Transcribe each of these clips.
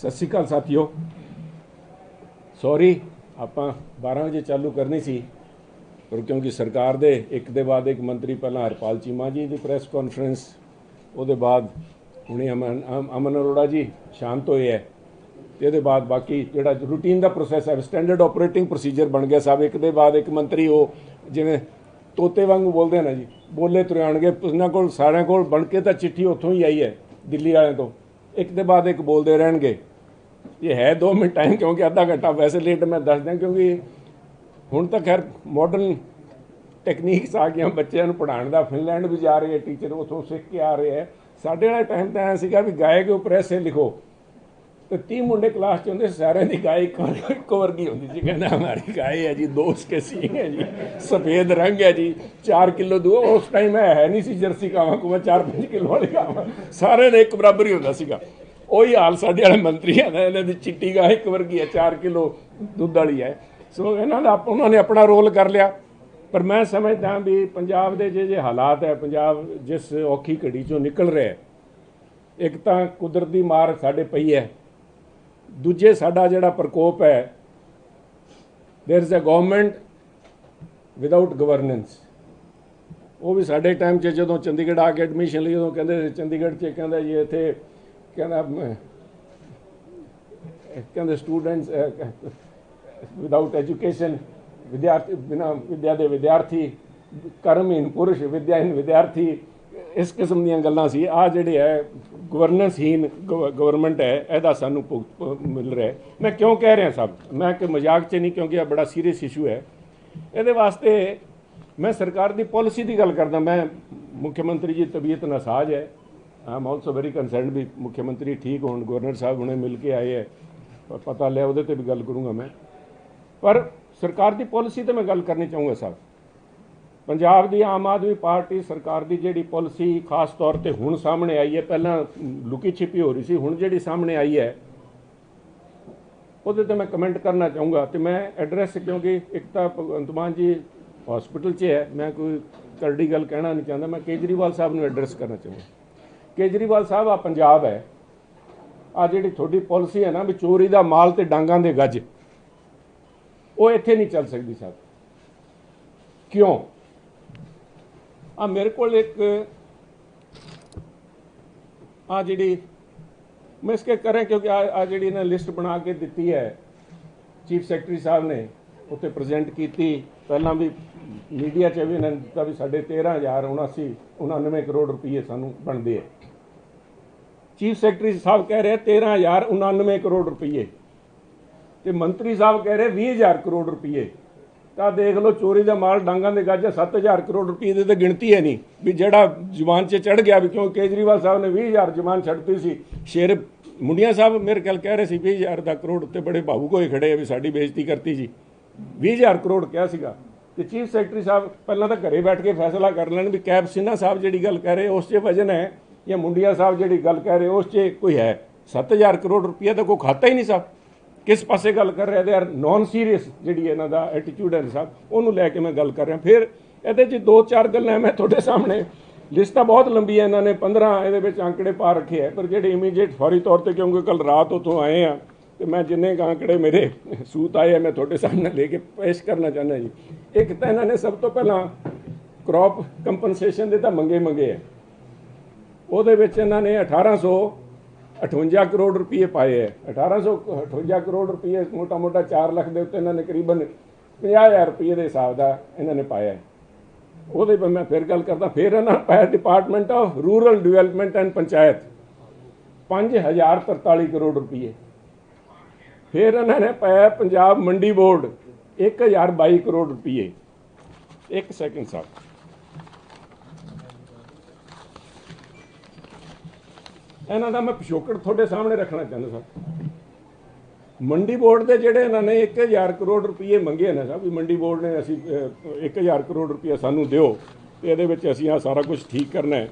ਸਤਿ ਸ਼੍ਰੀ ਅਕਾਲ ਸਾਥੀਓ। ਸੌਰੀ ਆਪਾਂ 12 ਵਜੇ ਚਾਲੂ ਕਰਨੀ ਸੀ, ਪਰ ਕਿਉਂਕਿ ਸਰਕਾਰ ਦੇ, ਇੱਕ ਦੇ ਬਾਅਦ ਇੱਕ ਮੰਤਰੀ, ਪਹਿਲਾਂ ਹਰਪਾਲ ਚੀਮਾ ਜੀ ਦੀ ਪ੍ਰੈਸ ਕਾਨਫਰੰਸ ਉਹਦੇ ਬਾਅਦ ਹੁਣੇ ਅਮਨ, ਅਮ- ਅਮਨ ਅਰੋੜਾ ਜੀ ਸ਼ਾਂਤ ਹੋਏ ਹੈ ਤੇ ਇਹਦੇ ਬਾਅਦ ਬਾਕੀ ਜਿਹੜਾ ਰੂਟੀਨ ਦਾ ਪ੍ਰੋਸੈਸ ਹੈ ਸਟੈਂਡਰਡ ਆਪਰੇਟਿੰਗ ਪ੍ਰੋਸੀਜਰ ਬਣ ਗਿਆ ਸਾਹਿਬ ਇੱਕ ਦੇ ਬਾਅਦ ਇੱਕ ਮੰਤਰੀ, ਉਹ ਜਿਵੇਂ ਤੋਤੇ ਵਾਂਗੂ ਬੋਲਦੇ ਨਾ ਜੀ, ਬੋਲੇ ਤੁਰਿਆਣਗੇ, ਉਹਨਾਂ ਕੋਲ, ਸਾਰਿਆਂ ਕੋਲ ਬਣ ਕੇ ਤਾਂ ਚਿੱਠੀ ਉੱਥੋਂ ਹੀ ਆਈ ਹੈ ਦਿੱਲੀ ਵਾਲਿਆਂ ਤੋਂ। ਇੱਕ ਦੇ ਬਾਅਦ ਇੱਕ ਬੋਲਦੇ ਰਹਿਣਗੇ। ਇਹ ਹੈ 2 ਮਿੰਟ ਟਾਈਮ ਕਿਉਂਕਿ ਅੱਧਾ ਘੰਟਾ ਵੈਸੇ ਲੇਟ ਮੈਂ ਦੱਸ ਦਿਆਂ ਕਿਉਂਕਿ ਹੁਣ ਤਾਂ ਖੈਰ ਮਾਡਰਨ ਟੈਕਨੀਕਸ ਆ ਗਈਆਂ ਬੱਚਿਆਂ ਨੂੰ ਪੜ੍ਹਾਉਣ ਦਾ। ਫਿਨਲੈਂਡ ਵੀ ਜਾ ਰਹੇ ਟੀਚਰ ਉਥੋਂ ਸਿੱਖ ਕੇ ਆ ਰਹੇ ਹੈ ਸਾਡੇ ਵਾਲੇ ਟਾਈਮ ਤਾਂ ਐਂ ਸੀਗਾ ਵੀ ਗਾਏ ਕੇ ਉੱਪਰ ਐਸੇ ਲਿਖੋ। ਤੇ 30 ਮੁੰਡੇ ਕਲਾਸ ਚ ਹੁੰਦੇ ਸਾਰਿਆਂ ਦੀ ਗਾਏ ਇੱਕੋ ਇੱਕੋ ਵਰਗੀ ਹੁੰਦੀ ਸੀ। ਕਹਿੰਦਾ, ਹਮਾਰੀ ਗਾਏ ਹੈ ਜੀ, ਦੋਸਤ ਕੇ ਹੈ ਜੀ। ਸਫੇਦ ਰੰਗ ਹੈ ਜੀ 4 ਕਿਲੋ ਦੂ ਉਸ ਟਾਈਮ ਹੈ ਹੈ ਨਹੀਂ ਸੀ ਜਰਸੀ ਕਾਵਾਂ ਕੋ ਮੈਂ 4-5 ਕਿਲੋ ਵਾਲੀ ਕਾਵਾਂ। ਸਾਰਿਆਂ ਦੇ ਇੱਕ ਬਰਾਬਰ ਹੀ ਹੁੰਦਾ ਸੀਗਾ। ਉਹੀ ਹਾਲ ਸਾਡੇ ਵਾਲੇ ਮੰਤਰੀਆਂ ਦਾ ਇਹਨਾਂ ਦੀ ਚਿੱਟੀ ਗਾਂ ਇੱਕ ਵਰਗੀ ਹੈ 4 ਕਿਲੋ ਦੁੱਧ ਵਾਲੀ ਹੈ ਸੋ ਇਹਨਾਂ ਦਾ ਆਪ- ਉਹਨਾਂ ਨੇ ਆਪਣਾ ਰੋਲ ਕਰ ਲਿਆ ਪਰ ਮੈਂ ਸਮਝਦਾ ਵੀ ਪੰਜਾਬ ਦੇ ਜੇ ਜੇ ਹਾਲਾਤ ਹੈ ਪੰਜਾਬ ਜਿਸ ਔਖੀ ਘੜੀ ਚੋਂ ਨਿਕਲ ਰਿਹਾ ਹੈ ਇੱਕ ਤਾਂ ਕੁਦਰਤੀ ਮਾਰ ਸਾਡੇ ਪਈ ਹੈ ਦੂਜੇ ਸਾਡਾ ਜਿਹੜਾ ਪ੍ਰਕੋਪ ਹੈ there is a government without governance ਉਹ ਵੀ ਸਾਡੇ ਟਾਈਮ 'ਚ ਜਦੋਂ ਚੰਡੀਗੜ੍ਹ ਆ ਕੇ ਐਡਮਿਸ਼ਨ ਲਈ ਉਦੋਂ ਕਹਿੰਦੇ ਸੀ ਚੰਡੀਗੜ੍ਹ 'ਚ ਕਹਿੰਦਾ ਜੀ ਇੱਥੇ ਕਹਿੰਦਾ ਮ- ਕਹਿੰਦੇ ਸਟੂਡੈਂਟਸ ਵਿਦਆਊਟ ਐਜੂਕੇਸ਼ਨ ਵਿਦਿਆਰਥੀ, ਬਿਨਾ ਵਿਦਿਆ ਦੇ ਵਿਦਿਆਰਥੀ, ਕਰਮਹੀਨ ਪੁਰਸ਼, ਵਿਦਿਆਹੀਨ ਵਿਦਿਆਰਥੀ, ਇਸ ਕਿਸਮ ਦੀਆਂ ਗੱਲਾਂ ਸੀ। ਆ ਜਿਹੜੇ ਹੈ ਗਵਰਨੈਂਸਹੀਨ ਗਵਰਨਮੈਂਟ ਹੈ, ਇਹਦਾ ਸਾਨੂੰ ਭੁਗਤ ਮਿਲ ਰਿਹਾ ਮੈਂ ਕਿਉਂ ਕਹਿ ਰਿਹਾ ਸਭ? ਮੈਂ ਕਿ ਮਜ਼ਾਕ 'ਚ ਨਹੀਂ, ਕਿਉਂਕਿ ਇਹ ਬੜਾ ਸੀਰੀਅਸ ਇਸ਼ੂ ਹੈ। ਇਹਦੇ ਵਾਸਤੇ ਮੈਂ ਸਰਕਾਰ ਦੀ ਪਾਲਿਸੀ ਦੀ ਗੱਲ ਕਰਦਾ। ਮੈਂ ਮੁੱਖ ਮੰਤਰੀ ਜੀ ਤਬੀਅਤ ਨਾਸਾਜ਼ ਹੈ। ਆਮ ਆਲਸੋ ਵੈਰੀ ਕੰਸਰਨਡ ਵੀ ਮੁੱਖ ਮੰਤਰੀ ਠੀਕ ਹੋਣ, ਗਵਰਨਰ ਸਾਹਿਬ ਹੁਣੇ ਮਿਲ ਕੇ ਆਏ ਹੈ। ਪ- ਪਤਾ ਲਿਆ ਉਹਦੇ ਤੇ ਵੀ ਗੱਲ ਕਰੂੰਗਾ ਮੈਂ। ਪਰ ਸਰਕਾਰ ਦੀ ਪਾਲਿਸੀ ਤੇ ਮੈਂ ਗੱਲ ਕਰਨੀ ਚਾਹੂੰਗਾ ਸਾਹਿਬ ਪੰਜਾਬ ਦੀ ਆਮ ਆਦਮੀ ਪਾਰਟੀ ਸਰਕਾਰ ਦੀ ਜਿਹੜੀ ਪਾਲਿਸੀ ਖਾਸ ਤੌਰ ਤੇ ਹੁਣ ਸਾਹਮਣੇ ਆਈ ਹੈ, ਪਹਿਲਾਂ ਲੁਕੀ ਛਿਪੀ ਹੋ ਰਹੀ ਸੀ, ਹੁਣ ਜਿਹੜੀ ਸਾਹਮਣੇ ਆਈ ਹੈ, ਉਹਦੇ ਤੇ ਮੈਂ ਕਮੈਂਟ ਕਰਨਾ ਚਾਹੂੰਗਾ ਤੇ ਮੈਂ ਐਡਰੈਸ ਕਿਉਂਕਿ ਇੱਕ ਤਾਂ ਭਗਵੰਤ ਮਾਨ ਜੀ ਹਸਪੀਟਲ 'ਚ ਹੈ, ਮੈਂ ਕੋਈ ਕਰੜੀ ਗੱਲ ਕਹਿਣਾ ਨਹੀਂ ਚਾਹੁੰਦਾ, ਮੈਂ ਕੇਜਰੀਵਾਲ ਸਾਹਿਬ ਨੂੰ ਐਡਰੈਸ ਕਰਨਾ ਚਾਹੁੰਦਾ ਕੇਜਰੀਵਾਲ ਸਾਹਿਬ, ਆ ਪੰਜਾਬ ਹੈ। ਆ ਜਿਹੜੀ ਤੁਹਾਡੀ ਪਾਲਿਸੀ ਹੈ ਨਾ ਵੀ ਚੋਰੀ ਦਾ ਮਾਲ ਤੇ ਡਾਂਗਾਂ ਦੇ ਗੱਜ। ਉਹ ਇੱਥੇ ਨਹੀਂ ਚੱਲ ਸਕਦੀ ਸਾਹਿਬ ਕਿਉਂ? ਆ ਮੇਰੇ ਕੋਲ ਇੱਕ ਆ ਜਿਹੜੀ ਮੈਂ ਇਸਕੇ ਕਰਾਂ ਕਿਉਂਕਿ ਆ ਜਿਹੜੀ ਇਹਨਾਂ ਲਿਸਟ ਬਣਾ ਕੇ ਦਿੱਤੀ ਹੈ, ਚੀਫ ਸੈਕਟਰੀ ਸਾਹਿਬ ਨੇ ਉੱਤੇ ਪ੍ਰੈਜ਼ੈਂਟ ਕੀਤੀ। ਪਹਿਲਾਂ ਵੀ ਮੀਡੀਆ 'ਚ ਵੀ ਇਹਨਾਂ ਨੇ ਦਿੱਤਾ ਵੀ ਸਾਡੇ 13079 99 ਕਰੋੜ ਰੁਪਏ ਸਾਨੂੰ ਬਣਦੇ ਹੈ ਚੀਫ ਸੈਕਟਰੀ ਸਾਹਿਬ ਕਹਿ ਰਹੇ 13099 ਕਰੋੜ ਰੁਪਏ ਤੇ ਮੰਤਰੀ ਸਾਹਿਬ ਕਹਿ ਰਹੇ 20000 ਕਰੋੜ ਰੁਪਏ ਤਾਂ ਦੇਖ ਲਓ, ਚੋਰੀ ਦਾ ਮਾਲ ਡਾਂਗਾਂ ਦੇ ਗੱਜ 7000 ਕਰੋੜ ਰੁਪਏ ਦੀ ਤਾਂ ਗਿਣਤੀ ਹੈ ਨਹੀਂ ਵੀ ਜਿਹੜਾ ਜ਼ੁਬਾਨ 'ਚ ਚੜ ਗਿਆ ਵੀ ਕਿਉਂ ਕੇਜਰੀਵਾਲ ਸਾਹਿਬ ਨੇ 20000 ਜ਼ੁਬਾਨ ਛੱਡਤੀ ਸੀ। ਸ਼ੇਰ ਮੁੰਡੀਆਂ ਸਾਹਿਬ ਮੇਰੇ ਖਿਆਲ ਕਹਿ ਰਹੇ ਸੀ 20000 ਦਾ ਕਰੋੜ ਉੱਤੇ ਬੜੇ ਭਾਵੁਕ ਹੋਏ ਖੜੇ ਆ ਵੀ ਸਾਡੀ ਬੇਇੱਜ਼ਤੀ ਕਰਤੀ ਜੀ। 20000 ਕਰੋੜ ਕਿਹਾ ਸੀਗਾ। ਤੇ ਚੀਫ ਸੈਕਟਰੀ ਸਾਹਿਬ ਪਹਿਲਾਂ ਤਾਂ ਘਰੇ ਬੈਠ ਕੇ ਫੈਸਲਾ ਕਰ ਲੈਣ ਵੀ ਕੈਪ ਸਿन्हा ਸਾਹਿਬ ਜਿਹੜੀ ਗੱਲ ਕਹਿ ਰਹੇ ਉਸ 'ਚ ਵਜਨ ਹੈ ਜਾਂ ਮੁੰਡੀਆਂ ਸਾਹਿਬ ਜਿਹੜੀ ਗੱਲ ਕਹਿ ਰਹੇ, ਉਸ 'ਚ ਕੋਈ ਹੈ। 7000 ਕਰੋੜ ਰੁਪਈਆ ਤਾਂ ਕੋਈ ਖਾਤਾ ਹੀ ਨਹੀਂ ਸਾਹਿਬ ਕਿਸ ਪਾਸੇ ਗੱਲ ਕਰ ਰਿਹਾ? ਦੇ ਆਰ ਨਾਨ ਸੀਰੀਅਸ ਜਿਹੜੀ ਇਹਨਾਂ ਦਾ ਐਟੀਟਿਊਡ ਹੈ ਸਾਹਿਬ, ਉਹਨੂੰ ਲੈ ਕੇ ਮੈਂ ਗੱਲ ਕਰ ਰਿਹਾ। ਫਿਰ ਇਹਦੇ 'ਚ ਦੋ ਚਾਰ ਗੱਲਾਂ ਮੈਂ ਤੁਹਾਡੇ ਸਾਹਮਣੇ। ਲਿਸਟ ਤਾਂ ਬਹੁਤ ਲੰਬੀ ਹੈ ਇਹਨਾਂ ਨੇ 15 ਇਹਦੇ ਵਿੱਚ ਅੰਕੜੇ ਪਾ ਰੱਖੇ ਹੈ, ਪਰ ਜਿਹੜੇ ਇਮੀਡੀਏਟ ਫੌਰੀ ਤੌਰ ਤੇ ਕਿਉਂਕਿ ਕੱਲ ਰਾਤ ਉਥੋਂ ਆਏ ਆ ਤੇ ਮੈਂ ਜਿੰਨੇ ਕੁ ਅੰਕੜੇ ਮੇਰੇ ਸੂਤ ਆਏ ਆ, ਮੈਂ ਤੁਹਾਡੇ ਸਾਹਮਣੇ ਲੈ ਕੇ ਪੇਸ਼ ਕਰਨਾ ਚਾਹੁੰਦਾ ਜੀ। ਇੱਕ ਤਾਂ ਇਹਨਾਂ ਨੇ ਸਭ ਤੋਂ ਪਹਿਲਾਂ ਕ੍ਰੌਪ ਕੰਪਨਸੇਸ਼ਨ ਦੇ ਤਾਂ ਮੰਗੇ ਮੰਗੇ ਹੈ। ਉਹਦੇ ਵਿੱਚ ਇਹਨਾਂ ਨੇ 1858 ਕਰੋੜ ਰੁਪਏ ਪਾਏ ਹੈ। 1858 ਕਰੋੜ ਰੁਪਏ ਮੋਟਾ ਮੋਟਾ 4 ਲੱਖ ਦੇ ਉੱਤੇ ਇਹਨਾਂ ਨੇ ਕਰੀਬਨ 50000 ਰੁਪਏ ਦੇ ਹਿਸਾਬ ਦਾ ਇਹਨਾਂ ਨੇ ਪਾਇਆ ਹੈ। ਉਹਦੇ 'ਤੇ ਮੈਂ ਫਿਰ ਗੱਲ ਕਰਦਾ, ਫਿਰ ਇਹਨਾਂ ਨੇ ਪਾਇਆ department of rural development and panchayat 5043 crore ਰੁਪਏ। ਫਿਰ ਇਹਨਾਂ ਨੇ ਪਾਇਆ ਪੰਜਾਬ ਮੰਡੀ ਬੋਰਡ 1022 ਕਰੋੜ ਰੁਪਏ। ਇੱਕ ਸੈਕਿੰਡ ਸਾਹਿਬ ਇਹਨਾਂ ਦਾ ਮੈਂ ਪਿਛੋਕੜ ਤੁਹਾਡੇ ਸਾਹਮਣੇ ਰੱਖਣਾ ਚਾਹੁੰਦਾ ਸਰ ਮੰਡੀ ਬੋਰਡ ਦੇ ਜਿਹੜੇ ਇਹਨਾਂ ਨੇ 1000 ਕਰੋੜ ਰੁਪਏ ਮੰਗੇ ਨੇ ਸਾਹਿਬ ਵੀ ਮੰਡੀ ਬੋਰਡ ਨੇ ਅਸੀਂ ਅਹ, 1000 ਕਰੋੜ ਰੁਪਏ ਸਾਨੂੰ ਦਿਓ ਤੇ ਇਹਦੇ ਵਿੱਚ ਅਸੀਂ ਆ ਸਾਰਾ ਕੁਝ ਠੀਕ ਕਰਨਾ ਹੈ।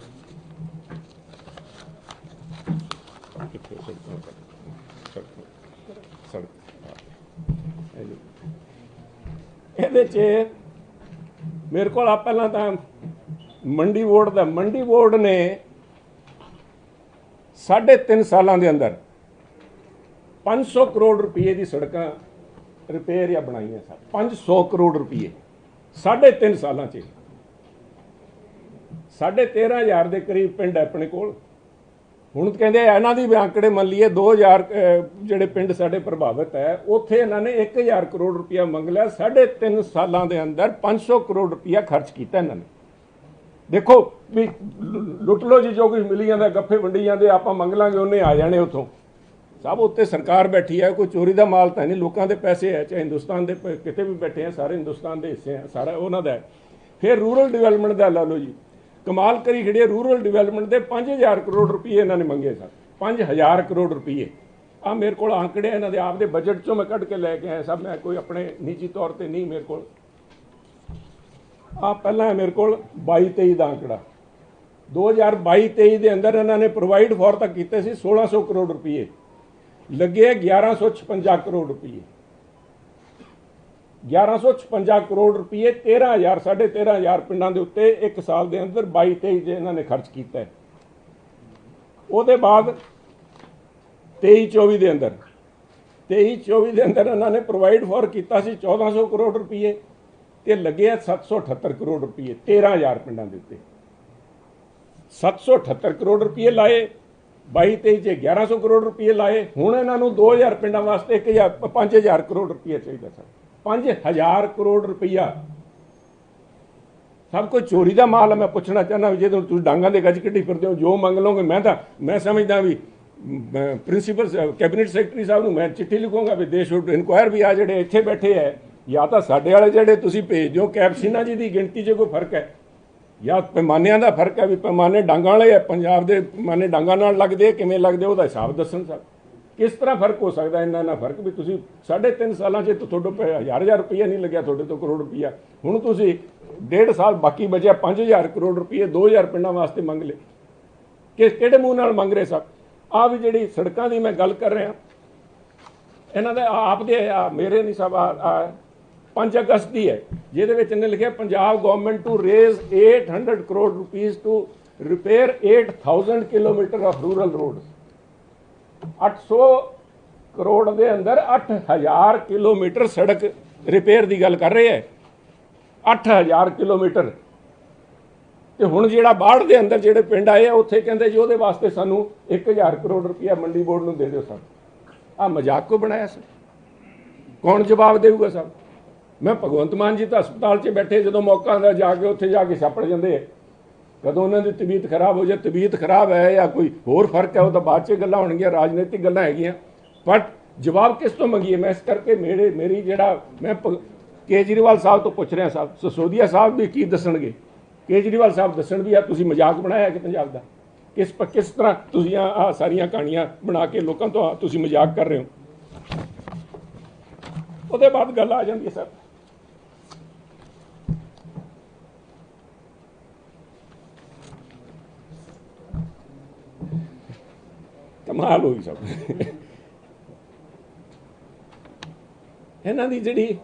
ਇਹਦੇ 'ਚ ਮੇਰੇ ਕੋਲ ਆ ਪਹਿਲਾਂ ਤਾਂ ਮੰਡੀ ਬੋਰਡ ਦਾ ਮੰਡੀ ਬੋਰਡ ਨੇ ਸਾਢੇ ਤਿੰਨ ਸਾਲਾਂ ਦੇ ਅੰਦਰ 500 ਕਰੋੜ ਰੁਪਏ ਦੀ ਸੜਕਾਂ ਰਿਪੇਅਰ ਜਾਂ ਬਣਾਈਆਂ ਸਰ 500 ਕਰੋੜ ਰੁਪਏ। ਸਾਢੇ ਤਿੰਨ ਸਾਲਾਂ 'ਚ। ਸਾਢੇ 13000 ਦੇ ਕਰੀਬ ਪਿੰਡ ਆਪਣੇ ਕੋਲ। ਹੁਣ ਕਹਿੰਦੇ ਇਹਨਾਂ ਦੀ ਵੀ ਆંકੜੇ ਮੰਨ ਲਈਏ 2000 ਅਹ, ਜਿਹੜੇ ਪਿੰਡ ਸਾਡੇ ਪ੍ਰਭਾਵਿਤ ਹੈ ਉੱਥੇ ਇਹਨਾਂ ਨੇ 1000 ਕਰੋੜ ਰੁਪਇਆ ਮੰਗ ਲਿਆ। ਸਾਢੇ ਤਿੰਨ ਸਾਲਾਂ ਦੇ ਅੰਦਰ 500 ਕਰੋੜ ਰੁਪਇਆ ਖਰਚ ਕੀਤਾ ਇਹਨਾਂ ਨੇ। ਦੇਖੋ ਵੀ ਲੁੱਟ ਲੋ ਜੀ, ਜੋ ਕੁਝ ਮਿਲੀ ਜਾਂਦਾ ਗੱਫੇ ਵੰਡੀ ਜਾਂਦੇ ਆਪਾਂ ਮੰਗ ਲਾਂਗੇ ਉਹਨੇ ਆ ਜਾਣੇ ਉਥੋਂ। ਸਭ ਉੱਤੇ ਸਰਕਾਰ ਬੈਠੀ ਹੈ, ਕੋਈ ਚੋਰੀ ਦਾ ਮਾਲ ਤਾਂ ਨਹੀਂ, ਲੋਕਾਂ ਦੇ ਪੈਸੇ ਹੈ, ਚਾਹੇ ਹਿੰਦੁਸਤਾਨ ਦੇ ਕਿਤੇ ਵੀ ਬੈਠੇ ਆ ਸਾਰੇ ਹਿੰਦੁਸਤਾਨ ਦੇ ਹਿੱਸੇ ਆ ਸਾਰਾ ਉਹਨਾਂ ਦਾ ਫਿਰ ਰੂਰਲ ਡਿਵੈਲਪਮੈਂਟ ਦਾ ਲਾ ਲਓ ਜੀ। ਕਮਾਲ ਕਰੀ ਖੜੀ ਰੂਰਲ ਡਿਵੈਲਪਮੈਂਟ ਦੇ 5000 ਕਰੋੜ ਰੁਪਏ ਇਹਨਾਂ ਨੇ ਮੰਗੇ ਸਨ। 5000 ਕਰੋੜ ਰੁਪਏ। ਆ ਮੇਰੇ ਕੋਲ ਆંકੜੇ ਇਹਨਾਂ ਦੇ ਆਪਦੇ ਬਜਟ ਚੋਂ ਮੈਂ ਕੱਢ ਕੇ ਲੈ ਕੇ ਆਇਆ ਸਭ, ਮੈਂ ਕੋਈ ਆਪਣੇ ਨਿੱਜੀ ਤੌਰ ਤੇ ਨਹੀਂ ਮੇਰੇ ਕੋਲ। ਆ ਪਹਿਲਾਂ ਹੈ ਮੇਰੇ ਕੋਲ 22 23 ਦਾ ਅੰਕੜਾ। 2022 23 ਦੇ ਅੰਦਰ ਇਹਨਾਂ ਨੇ ਪ੍ਰੋਵਾਈਡ ਫੋਰ ਤੱਕ ਕੀਤੇ ਸੀ 1600 ਕਰੋੜ ਰੁਪਏ ਲੱਗੇ 1156 ਕਰੋੜ ਰੁਪਏ 1156 ਕਰੋੜ ਰੁਪਏ 13000 13500 ਪਿੰਡਾਂ ਦੇ ਉੱਤੇ ਇੱਕ ਸਾਲ ਦੇ ਅੰਦਰ 22 23 ਦੇ ਇਹਨਾਂ ਨੇ ਖਰਚ ਕੀਤਾ ਹੈ। ਉਹਦੇ ਬਾਅਦ 23 24 ਦੇ ਅੰਦਰ 23 24 ਦੇ ਅੰਦਰ ਇਹਨਾਂ ਨੇ ਪ੍ਰੋਵਾਈਡ ਫੋਰ ਕੀਤਾ ਸੀ 1400 ਕਰੋੜ ਰੁਪਏ ਤੇ ਲੱਗੇ ਆ 778 ਕਰੋੜ ਰੁਪਏ 13000 ਪਿੰਡਾਂ ਦੇ ਉੱਤੇ। 778 ਕਰੋੜ ਰੁਪਏ ਲਾਏ 22 23 ਚ 1100 ਕਰੋੜ ਰੁਪਏ ਲਾਏ, ਹੁਣ ਇਹਨਾਂ ਨੂੰ 2000 ਪਿੰਡਾਂ ਵਾਸਤੇ 1000 5000 ਕਰੋੜ ਰੁਪਏ ਚਾਹੀਦਾ ਸਰ। 5000 ਕਰੋੜ ਰੁਪਇਆ ਸਭ ਕੁਝ ਚੋਰੀ ਦਾ ਮਾਲ ਹੈ ਮੈਂ ਪੁੱਛਣਾ ਚਾਹੁੰਦਾ ਵੀ ਜੇ ਤੁਸੀਂ ਡਾਂਗਾਂ ਦੇ ਗੱਜ ਕੱਢੀ ਫਿਰਦੇ ਹੋ, ਜੋ ਮੰਗ ਲਓਗੇ, ਮੈਂ ਤਾਂ, ਮੈਂ ਸਮਝਦਾ ਵੀ ਪ੍ਰਿੰਸੀਪਲ ਕੈਬਨਿਟ ਸੈਕਟਰੀ ਸਾਹਿਬ ਨੂੰ ਮੈਂ ਚਿੱਠੀ ਲਿਖੂੰਗਾ ਵੀ ਦੇ ਸ਼ੁੱਡ ਇਨਕੁਆਇਰ ਵੀ ਆ ਜਿਹੜੇ ਇੱਥੇ ਬੈਠੇ ਹੈ ਜਾਂ ਤਾਂ ਸਾਡੇ ਵਾਲੇ ਜਿਹੜੇ ਤੁਸੀਂ ਭੇਜ ਦਿਓ ਕੈਪਸ਼ਨਾਂ ਜੀ ਦੀ ਗਿਣਤੀ 'ਚ ਕੋਈ ਫ਼ਰਕ ਹੈ? ਜਾਂ ਪੈਮਾਨਿਆਂ ਦਾ ਫ਼ਰਕ ਹੈ ਵੀ ਪੈਮਾਨੇ ਡਾਂਗਾਂ ਵਾਲੇ ਆ ਪੰਜਾਬ ਦੇ ਪੈਮਾਨੇ ਡਾਂਗਾਂ ਨਾਲ ਲੱਗਦੇ ਕਿਵੇਂ ਲੱਗਦੇ ਉਹਦਾ ਹਿਸਾਬ ਦੱਸਣ ਸਰ। ਕਿਸ ਤਰ੍ਹਾਂ ਫ਼ਰਕ ਹੋ ਸਕਦਾ ਇੰਨਾ ਨਾ ਫ਼ਰਕ? ਵੀ ਤੁਸੀਂ ਸਾਢੇ ਤਿੰਨ ਸਾਲਾਂ 'ਚ ਤੁਹਾਡੇ ਪੈ ਹਜ਼ਾਰ ਹਜ਼ਾਰ ਰੁਪਈਆ ਨਹੀਂ ਲੱਗਿਆ, ਤੁਹਾਡੇ ਤੋਂ ਕਰੋੜ ਰੁਪਈਆ। ਹੁਣ ਤੁਸੀਂ ਡੇਢ ਸਾਲ ਬਾਕੀ ਬਚਿਆ 5000 ਕਰੋੜ ਰੁਪਈਏ 2000 ਪਿੰਡਾਂ ਵਾਸਤੇ ਮੰਗ ਲਏ। ਕਿ ਕਿਹੜੇ ਮੂੰਹ ਨਾਲ ਮੰਗ ਰਹੇ ਸਰ? ਆ ਵੀ ਜਿਹੜੀ ਸੜਕਾਂ ਦੀ ਮੈਂ ਗੱਲ ਕਰ ਰਿਹਾ, ਇਹਨਾਂ ਦੇ ਆਪ ਦੇ ਆ, ਮੇਰੇ ਨਹੀਂ ਸਭ ਆ 5 ਅਗਸਤ ਦੀ ਹੈ, ਜਿਹਦੇ ਵਿੱਚ ਇਹਨੇ ਲਿਖਿਆ, Punjab government to raise 800 crore rupees to repair 8000 kilometre of rural roads 800 crore ਦੇ ਅੰਦਰ 8000 ਕਿਲੋਮੀਟਰ ਸੜਕ ਰਿਪੇਅਰ ਦੀ ਗੱਲ ਕਰ ਰਹੇ ਹੈ। 8000 ਕਿਲੋਮੀਟਰ ਤੇ ਹੁਣ ਜਿਹੜਾ ਬਾੜ ਦੇ ਅੰਦਰ ਜਿਹੜੇ ਪਿੰਡ ਆਏ ਆ, ਉੱਥੇ ਕਹਿੰਦੇ ਜੀ ਉਹਦੇ ਵਾਸਤੇ ਸਾਨੂੰ 1000 ਕਰੋੜ ਰੁਪਇਆ ਮੰਡੀ ਬੋਰਡ ਨੂੰ ਦੇ ਦਿਓ ਸਰ। ਆ ਮਜ਼ਾਕ ਕੋ ਬਣਾਇਆ ਸਰ? ਕੌਣ ਜਵਾਬ ਦੇਊਗਾ ਸਰ? ਮੈਂ ਭਗਵੰਤ ਮਾਨ ਜੀ ਤਾਂ ਹਸਪਤਾਲ 'ਚ ਬੈਠੇ ਜਦੋਂ ਮੌਕਾ ਆਉਂਦਾ ਜਾ ਕੇ ਉੱਥੇ ਜਾ ਕੇ ਛਾਪੜ ਜਾਂਦੇ ਆ। ਕਦੋਂ ਉਹਨਾਂ ਦੀ ਤਬੀਅਤ ਖਰਾਬ ਹੋ ਜਾਏ, ਤਬੀਅਤ ਖਰਾਬ ਹੈ ਜਾਂ ਕੋਈ ਹੋਰ ਫ਼ਰਕ ਹੈ, ਉਹ ਤਾਂ ਬਾਅਦ 'ਚ ਗੱਲਾਂ ਹੋਣਗੀਆਂ, ਰਾਜਨੀਤਿਕ ਗੱਲਾਂ ਹੈਗੀਆਂ। ਬਟ ਜਵਾਬ ਕਿਸ ਤੋਂ ਮੰਗੀਏ? ਮੈਂ ਇਸ ਕਰਕੇ ਮੇਰੇ, ਮੇਰੀ ਜਿਹੜਾ ਮੈਂ ਕੇਜਰੀਵਾਲ ਸਾਹਿਬ ਤੋਂ ਪੁੱਛ ਰਿਹਾ ਸਾਹਿਬ, ਸਸੋਦੀਆ ਸਾਹਿਬ ਵੀ ਕੀ ਦੱਸਣਗੇ? ਕੇਜਰੀਵਾਲ ਸਾਹਿਬ ਦੱਸਣ ਵੀ ਆ, ਤੁਸੀਂ ਮਜ਼ਾਕ ਬਣਾਇਆ ਕਿ ਪੰਜਾਬ ਦਾ? ਕਿਸ ਕਿਸ ਤਰ੍ਹਾਂ ਤੁਸੀਂ ਆ ਸਾਰੀਆਂ ਕਹਾਣੀਆਂ ਬਣਾ ਕੇ ਲੋਕਾਂ ਤੋਂ ਤੁਸੀਂ ਮਜ਼ਾਕ ਕਰ ਰਹੇ ਹੋ? ਉਹਦੇ ਬਾਅਦ ਗੱਲ ਆ ਜਾਂਦੀ ਹੈ, ਸਰ। ਕਮਾਲ ਹੋਈ ਸਭ। ਇਹਨਾਂ ਦੀ ਜਿਹੜੀ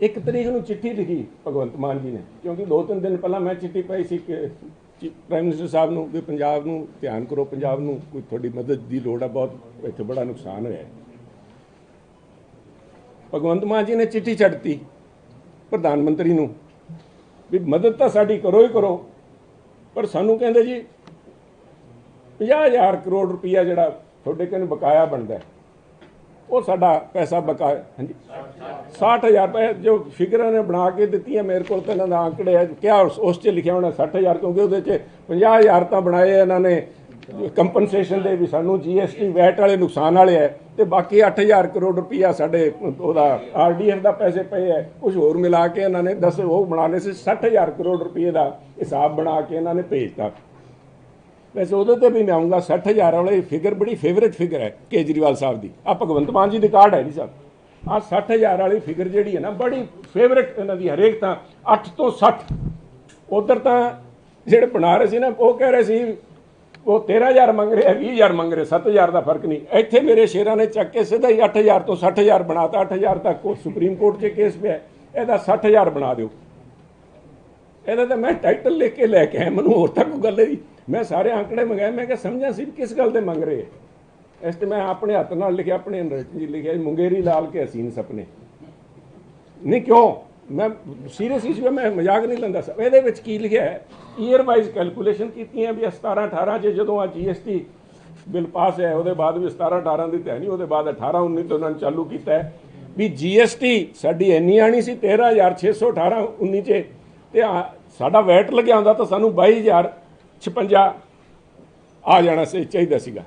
ਇੱਕ ਤਰੀਕ ਨੂੰ ਚਿੱਠੀ ਲਿਖੀ ਭਗਵੰਤ ਮਾਨ ਜੀ ਨੇ, ਕਿਉਂਕਿ ਦੋ ਤਿੰਨ ਦਿਨ ਪਹਿਲਾਂ ਮੈਂ ਚਿੱਠੀ ਪਾਈ ਸੀ ਕਿ ਪ੍ਰਾਈਮ ਮਿਨਿਸਟਰ ਸਾਹਿਬ ਨੂੰ ਵੀ ਪੰਜਾਬ ਨੂੰ ਧਿਆਨ ਕਰੋ, ਪੰਜਾਬ ਨੂੰ ਕੋਈ ਤੁਹਾਡੀ ਮਦਦ ਦੀ ਲੋੜ ਆ, ਬਹੁਤ ਇੱਥੇ ਬੜਾ ਨੁਕਸਾਨ ਹੋਇਆ। ਭਗਵੰਤ ਮਾਨ ਜੀ ਨੇ ਚਿੱਠੀ ਛੱਡਤੀ ਪ੍ਰਧਾਨ ਮੰਤਰੀ ਨੂੰ ਵੀ ਮਦਦ ਤਾਂ ਸਾਡੀ ਕਰੋ ਹੀ ਕਰੋ, ਪਰ ਸਾਨੂੰ ਕਹਿੰਦੇ ਜੀ 50000 ਕਰੋੜ ਰੁਪਈਆ ਜਿਹੜਾ ਤੁਹਾਡੇ ਕੋਲ ਬਕਾਇਆ ਬਣਦਾ ਉਹ ਸਾਡਾ ਪੈਸਾ ਬਕਾਇਆ ਹਾਂਜੀ। 60000 ਰੁਪਏ ਜੋ ਫਿਗਰਾਂ ਨੇ ਬਣਾ ਕੇ ਦਿੱਤੀਆਂ, ਮੇਰੇ ਕੋਲ ਤਾਂ ਇਹਨਾਂ ਦਾ ਆંકੜੇ ਹੈ ਕਿਆ ਉਸ 'ਚ ਲਿਖਿਆ ਹੋਣਾ 60000 ਕਿਉਂਕਿ ਉਹਦੇ 'ਚ 50000 ਤਾਂ ਬਣਾਏ ਇਹਨਾਂ ਨੇ। ਕੰਪਨਸੇਸ਼ਨ ਦੇ ਵੀ ਸਾਨੂੰ ਜੀਐਸਟੀ ਵੈਟ ਵਾਲੇ ਨੁਕਸਾਨ ਵਾਲੇ ਹੈ ਤੇ ਬਾਕੀ 8000 ਕਰੋੜ ਰੁਪਈਆ ਸਾਡੇ ਉਹਦਾ ਆਰਡੀਐਫ ਦਾ ਪੈਸੇ ਪਏ ਹੈ ਕੁਝ ਹੋਰ ਮਿਲਾ ਕੇ ਇਹਨਾਂ ਨੇ 10 ਉਹ ਬਣਾਣੇ ਸੀ। 60000 ਕਰੋੜ ਰੁਪਏ ਦਾ ਹਿਸਾਬ ਬਣਾ ਕੇ ਇਹਨਾਂ ਨੇ ਭੇਜਤਾ। ਵੈਸੇ ਉਹਦੇ ਤੇ ਵੀ ਮੈਂ ਆਉਂਗਾ 60000 ਵਾਲੇ ਫਿਗਰ ਬੜੀ ਫੇਵਰੇਟ ਫਿਗਰ ਹੈ ਕੇਜਰੀਵਾਲ ਸਾਹਿਬ ਦੀ। ਆ ਭਗਵੰਤ ਮਾਨ ਜੀ ਦੀ ਕਾਰਡ ਹੈ ਜੀ ਸਾਹਿਬ ਆ 60000 ਵਾਲੀ ਫਿਗਰ ਜਿਹੜੀ ਹੈ ਨਾ, ਬੜੀ ਫੇਵਰੇਟ ਇਹਨਾਂ ਦੀ ਹਰੇਕ ਤਾਂ 8 ਤੋਂ 60 ਉਧਰ ਤਾਂ ਜਿਹੜੇ ਬਣਾ ਰਹੇ ਸੀ ਨਾ, ਉਹ ਕਹਿ ਰਹੇ ਸੀ, ਉਹ 13000 ਮੰਗ ਰਹੇ 20000 ਮੰਗ ਰਹੇ 7000 ਦਾ ਫ਼ਰਕ ਨਹੀਂ। ਇੱਥੇ ਮੇਰੇ ਸ਼ੇਰਾਂ ਨੇ ਚੱਕ ਕੇ ਸਿੱਧਾ ਹੀ 8000 ਤੋਂ 60000 ਬਣਾਤਾ। 8000 ਤੱਕ ਉਹ ਸੁਪਰੀਮ ਕੋਰਟ 'ਚ ਕੇਸ ਪਿਆ। ਇਹਦਾ 60000 ਬਣਾ ਦਿਓ। ਇਹਦਾ ਤਾਂ ਮੈਂ ਟਾਈਟਲ ਲਿਖ ਕੇ ਲੈ ਕੇ ਆਇਆ, ਮੈਨੂੰ ਹੋਰ ਤਾਂ ਕੋਈ ਗੱਲ ਨਹੀਂ। ਮੈਂ ਸਾਰੇ ਅੰਕੜੇ ਮੰਗਾਏ, ਮੈਂ ਕਿਹਾ ਸਮਝਾਂ ਸੀ ਵੀ ਕਿਸ ਗੱਲ ਦੇ ਮੰਗ ਰਹੇ ਇਸ ਤੇ ਮੈਂ ਆਪਣੇ ਹੱਥ ਨਾਲ ਲਿਖਿਆ, ਆਪਣੇ ਅੰਦਰ ਜੀ ਲਿਖਿਆ ਮੁੰਗੇਰੀ ਲਾਲ ਕੇ ਹਸੀਨ ਸੁਪਨੇ। ਨਹੀਂ, ਕਿਉਂ? ਮੈਂ ਸੀਰੀਅਸ ਇਸ਼ੂ ਮੈਂ ਮਜ਼ਾਕ ਨਹੀਂ ਲੈਂਦਾ ਸਰ। ਇਹਦੇ ਵਿੱਚ ਕੀ ਲਿਖਿਆ ਹੈ? ਈਅਰ ਵਾਈਜ਼ ਕੈਲਕੂਲੇਸ਼ਨ ਕੀਤੀਆਂ ਵੀ 17 18 ਚ ਜਦੋਂ ਆ ਜੀਐਸਟੀ ਬਿੱਲ ਪਾਸ ਹੈ ਉਹਦੇ ਬਾਅਦ ਵੀ 17 18 ਦੀ ਤਾਂ ਨਹੀਂ, ਉਹਦੇ ਬਾਅਦ 18 19 ਤੋਂ ਉਹਨਾਂ ਨੇ ਚਾਲੂ ਕੀਤਾ ਹੈ। ਵੀ ਜੀਐਸਟੀ ਸਾਡੀ ਇੰਨੀ ਆਣੀ ਸੀ 13618 19 ਚ, ਤੇ ਆ- ਸਾਡਾ ਵੈਟ ਲੱਗਿਆ ਹੁੰਦਾ ਤਾਂ ਸਾਨੂੰ 22056 ਆ ਜਾਣਾ ਸੀ, ਚਾਹੀਦਾ ਸੀਗਾ।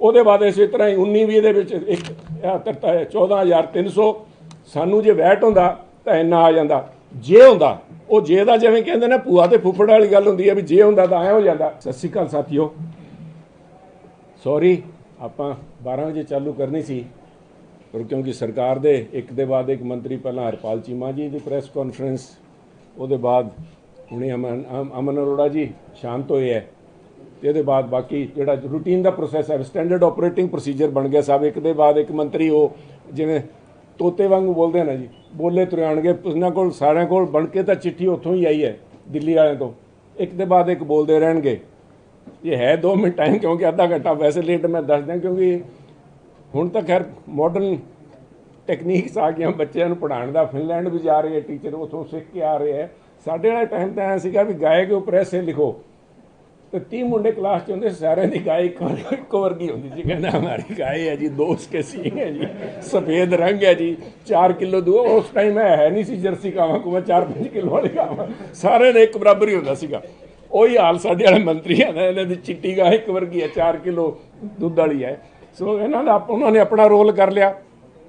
ਉਹਦੇ ਬਾਅਦ ਇਸੇ ਤਰ੍ਹਾਂ ਹੀ 19 20 ਦੇ ਵਿੱਚ ਇੱਕ, ਇਹ ਤਰਤਾ ਹੈ 14300 ਸਾਨੂੰ ਜੇ ਵੈਟ ਹੁੰਦਾ ਤਾਂ ਇੰਨਾ ਆ ਜਾਂਦਾ। ਜੇ ਹੁੰਦਾ, ਉਹ ਜੇ ਦਾ ਜਿਵੇਂ ਕਹਿੰਦੇ ਨੇ, ਭੂਆ ਤੇ ਫੁੱਫੜ ਵਾਲੀ ਗੱਲ ਹੁੰਦੀ ਹੈ ਵੀ ਜੇ ਹੁੰਦਾ ਤਾਂ ਐ ਹੋ ਜਾਂਦਾ। ਸਤਿ ਸ਼੍ਰੀ ਅਕਾਲ ਸਾਥੀਓ। ਸੌਰੀ ਆਪਾਂ 12 ਵਜੇ ਚਾਲੂ ਕਰਨੀ ਸੀ। ਪਰ ਕਿਉਂਕਿ ਸਰਕਾਰ ਦੇ, ਇੱਕ ਦੇ ਬਾਅਦ ਇੱਕ ਮੰਤਰੀ, ਪਹਿਲਾਂ ਹਰਪਾਲ ਚੀਮਾ ਜੀ ਦੀ ਪ੍ਰੈਸ ਕਾਨਫਰੰਸ ਉਹਦੇ ਬਾਅਦ ਹੁਣੇ ਅਮਨ ਅਮ- ਅਮਨ ਅਰੋੜਾ ਜੀ, ਸ਼ਾਂਤ ਹੋਏ ਹੈ ਤੇ ਇਹਦੇ ਬਾਅਦ ਬਾਕੀ ਜਿਹੜਾ ਰੂਟੀਨ ਦਾ ਪ੍ਰੋਸੈਸ ਹੈ ਸਟੈਂਡਰਡ ਆਪਰੇਟਿੰਗ ਪ੍ਰੋਸੀਜਰ ਬਣ ਗਿਆ ਸਭ। ਇੱਕ ਦੇ ਬਾਅਦ ਇੱਕ ਮੰਤਰੀ, ਉਹ ਜਿਵੇਂ ਤੋਤੇ ਵਾਂਗੂ ਬੋਲਦੇ ਨਾ ਜੀ, ਬੋਲੇ ਤੁਰਿਆਣਗੇ। ਉਹਨਾਂ ਕੋਲ, ਸਾਰਿਆਂ ਕੋਲ ਬਣ ਕੇ ਤਾਂ ਚਿੱਠੀ ਉੱਥੋਂ ਹੀ ਆਈ ਹੈ ਦਿੱਲੀ ਵਾਲਿਆਂ ਤੋਂ। ਇੱਕ ਦੇ ਬਾਅਦ ਇੱਕ ਬੋਲਦੇ ਰਹਿਣਗੇ। ਇਹ ਹੈ 2 ਮਿੰਟ ਟਾਈਮ ਕਿਉਂਕਿ ਅੱਧਾ ਘੰਟਾ ਵੈਸੇ ਲੇਟ ਮੈਂ ਦੱਸ ਦਿਆਂ, ਕਿਉਂਕਿ ਹੁਣ ਤਾਂ ਖੈਰ ਮਾਡਰਨ ਟੈਕਨੀਕਸ ਆ ਗਈਆਂ ਬੱਚਿਆਂ ਨੂੰ ਪੜ੍ਹਾਉਣ ਦਾ। ਫਿਨਲੈਂਡ ਵੀ ਜਾ ਰਹੇ ਹੈ ਟੀਚਰ ਉਥੋਂ ਸਿੱਖ ਕੇ ਆ ਰਹੇ ਹੈ ਸਾਡੇ ਵਾਲੇ ਟਾਈਮ ਤਾਂ ਐ ਸੀਗਾ ਵੀ ਗਾਏ ਕੇ ਉੱਪਰ ਐਸੇ ਲਿਖੋ। ਤੇ 30 ਮੁੰਡੇ ਕਲਾਸ ਚ ਹੁੰਦੇ ਸਾਰਿਆਂ ਦੀ ਗਾਏ ਇੱਕੋ ਵਰਗੀ ਹੁੰਦੀ ਸੀ, ਕਹਿੰਦਾ ਹਮਾਰੀ ਗਾਏ ਹੈ ਜੀ, ਦੋਸਤ ਕੇ ਹੈ ਜੀ, ਸਫੇਦ ਰੰਗ ਹੈ ਜੀ 4 ਕਿਲੋ ਦੂ ਉਸ ਟਾਈਮ ਹੈ ਹੈ ਨਹੀਂ ਸੀ ਜਰਸੀ ਕਾਵਾਂ ਕੋ 4-5 ਕਿਲੋ ਵਾਲੀ ਕਾਵਾਂ ਸਾਰਿਆਂ ਦੇ ਇੱਕ ਬਰਾਬਰ ਹੀ ਹੁੰਦਾ ਸੀਗਾ। ਉਹੀ ਹਾਲ ਸਾਡੇ ਵਾਲੇ ਮੰਤਰੀਆਂ ਦਾ, ਇਹਨਾਂ ਦੀ ਚਿੱਟੀ ਗਾਂ ਇੱਕ ਵਰਗੀ ਹੈ 4 ਕਿਲੋ ਦੁੱਧ ਵਾਲੀ ਹੈ। ਸੋ ਇਹਨਾਂ ਦਾ ਆਪ- ਉਹਨਾਂ ਨੇ ਆਪਣਾ ਰੋਲ ਕਰ ਲਿਆ।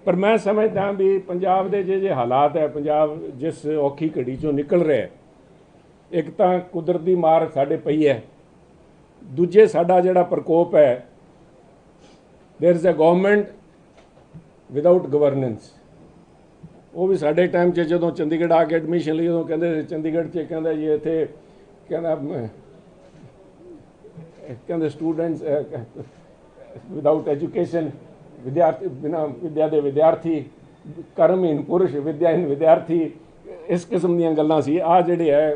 ਪਰ ਮੈਂ ਸਮਝਦਾ ਵੀ ਪੰਜਾਬ ਦੇ ਜੇ ਜੇ ਹਾਲਾਤ ਹੈ ਪੰਜਾਬ ਜਿਸ ਔਖੀ ਘੜੀ ਚੋਂ ਨਿਕਲ ਰਿਹਾ ਹੈ ਇੱਕ ਤਾਂ ਕੁਦਰਤੀ ਮਾਰ ਸਾਡੇ ਪਈ ਹੈ ਦੂਜੇ ਸਾਡਾ ਜਿਹੜਾ ਪ੍ਰਕੋਪ ਹੈ there is a government without governance ਉਹ ਵੀ ਸਾਡੇ ਟਾਈਮ 'ਚ ਜਦੋਂ ਚੰਡੀਗੜ੍ਹ ਆ ਕੇ ਐਡਮਿਸ਼ਨ ਲਈ ਜਦੋਂ ਕਹਿੰਦੇ ਸੀ ਚੰਡੀਗੜ੍ਹ 'ਚ ਕਹਿੰਦਾ ਜੀ ਇੱਥੇ ਕਹਿੰਦਾ ਮ- ਕਹਿੰਦੇ ਸਟੂਡੈਂਟਸ ਵਿਦਆਊਟ ਐਜੂਕੇਸ਼ਨ ਵਿਦਿਆਰਥੀ, ਬਿਨਾ ਵਿਦਿਆ ਦੇ ਵਿਦਿਆਰਥੀ, ਕਰਮਹੀਨ ਪੁਰਸ਼, ਵਿਦਿਆਹੀਨ ਵਿਦਿਆਰਥੀ, ਇਸ ਕਿਸਮ ਦੀਆਂ ਗੱਲਾਂ ਸੀ। ਆ ਜਿਹੜੇ ਹੈ